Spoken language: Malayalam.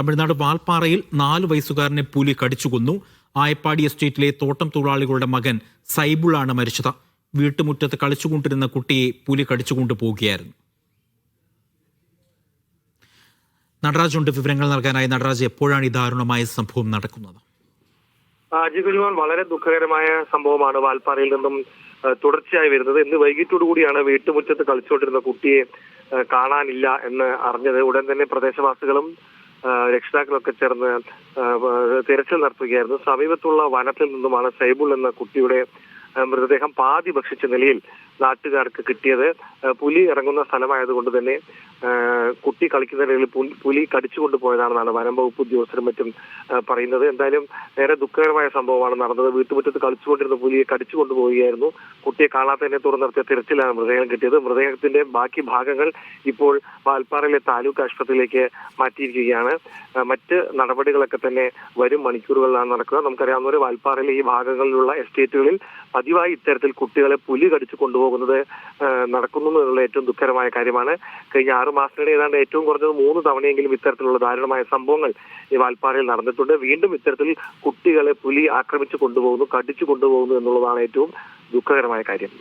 തമിഴ്നാട് വാൽപ്പാറയിൽ നാലു വയസ്സുകാരനെ പുലി കടിച്ചുകൊന്നു. ആയപ്പാടി എസ്റ്റേറ്റിലെ തോട്ടം തൊഴിലാളികളുടെ മകൻ സൈബുളാണ് മരിച്ചത്. വീട്ടുമുറ്റത്ത് കളിച്ചുകൊണ്ടിരുന്ന കുട്ടിയെ പുലി കടിച്ചുകൊണ്ടു പോവുകയായിരുന്നു. നടരാജുണ്ട് വിവരങ്ങൾ നൽകാനായി നടരാജ് എപ്പോഴാണ് ഈ ദാരുണമായ സംഭവം നടക്കുന്നത്? വളരെ ദുഃഖകരമായ സംഭവമാണ് വാൽപ്പാറയിൽ നിന്നും തുടർച്ചയായി വരുന്നത്. ഇന്ന് വൈകിട്ടോടു കൂടിയാണ് വീട്ടുമുറ്റത്ത് കളിച്ചുകൊണ്ടിരുന്ന കുട്ടിയെ കാണാനില്ല എന്ന് അറിഞ്ഞത്. ഉടൻ തന്നെ പ്രദേശവാസികളും രക്ഷിതാക്കളൊക്കെ ചേർന്ന് തിരച്ചിൽ നടത്തുകയായിരുന്നു. സമീപത്തുള്ള വനത്തിൽ നിന്നുമാണ് സൈബുൾ എന്ന കുട്ടിയുടെ മൃതദേഹം പാതി ഭക്ഷിച്ച നിലയിൽ നാട്ടുകാർക്ക് കിട്ടിയത്. പുലി ഇറങ്ങുന്ന സ്ഥലമായതുകൊണ്ട് തന്നെ കുട്ടി കളിക്കുന്നതിനിടയിൽ പുലി- കടിച്ചുകൊണ്ട് പോയതാണെന്നാണ് വനം വകുപ്പ് ഉദ്യോഗസ്ഥരും മറ്റും പറയുന്നത്. എന്തായാലും നേരെ ദുഃഖകരമായ സംഭവമാണ് നടന്നത്. വീട്ടുമുറ്റത്ത് കളിച്ചുകൊണ്ടിരുന്ന പുലിയെ കടിച്ചു കൊണ്ടുപോവുകയായിരുന്നു കുട്ടിയെ കാണാത്തതിനെ തുടർന്ന് നടത്തിയ തിരച്ചിലാണ് മൃതദേഹം കിട്ടിയത്. മൃതദേഹത്തിന്റെ ബാക്കി ഭാഗങ്ങൾ ഇപ്പോൾ വാൽപ്പാറയിലെ താലൂക്ക് ആശുപത്രിയിലേക്ക് മാറ്റിയിരിക്കുകയാണ്. മറ്റ് നടപടികളൊക്കെ തന്നെ വരും മണിക്കൂറുകളിലാണ് നടക്കുക. നമുക്കറിയാവുന്ന ഒരു വാൽപ്പാറയിലെ ഈ ഭാഗങ്ങളിലുള്ള എസ്റ്റേറ്റുകളിൽ പതിവായി ഇത്തരത്തിൽ കുട്ടികളെ പുലി കടിച്ചു കൊണ്ടുപോകുന്നത് നടക്കുന്നു എന്നുള്ള ഏറ്റവും ദുഃഖകരമായ കാര്യമാണ്. കഴിഞ്ഞ ആറു മാസത്തിനിടെ ഏതാണ്ട് ഏറ്റവും കുറഞ്ഞത് മൂന്ന് തവണയെങ്കിലും ഇത്തരത്തിലുള്ള ദാരുണമായ സംഭവങ്ങൾ ഈ വാൽപ്പാറയിൽ നടന്നിട്ടുണ്ട്. വീണ്ടും ഇത്തരത്തിൽ കുട്ടികളെ പുലി ആക്രമിച്ചു കൊണ്ടുപോകുന്നു കടിച്ചു കൊണ്ടുപോകുന്നു എന്നുള്ളതാണ് ഏറ്റവും ദുഃഖകരമായ കാര്യം.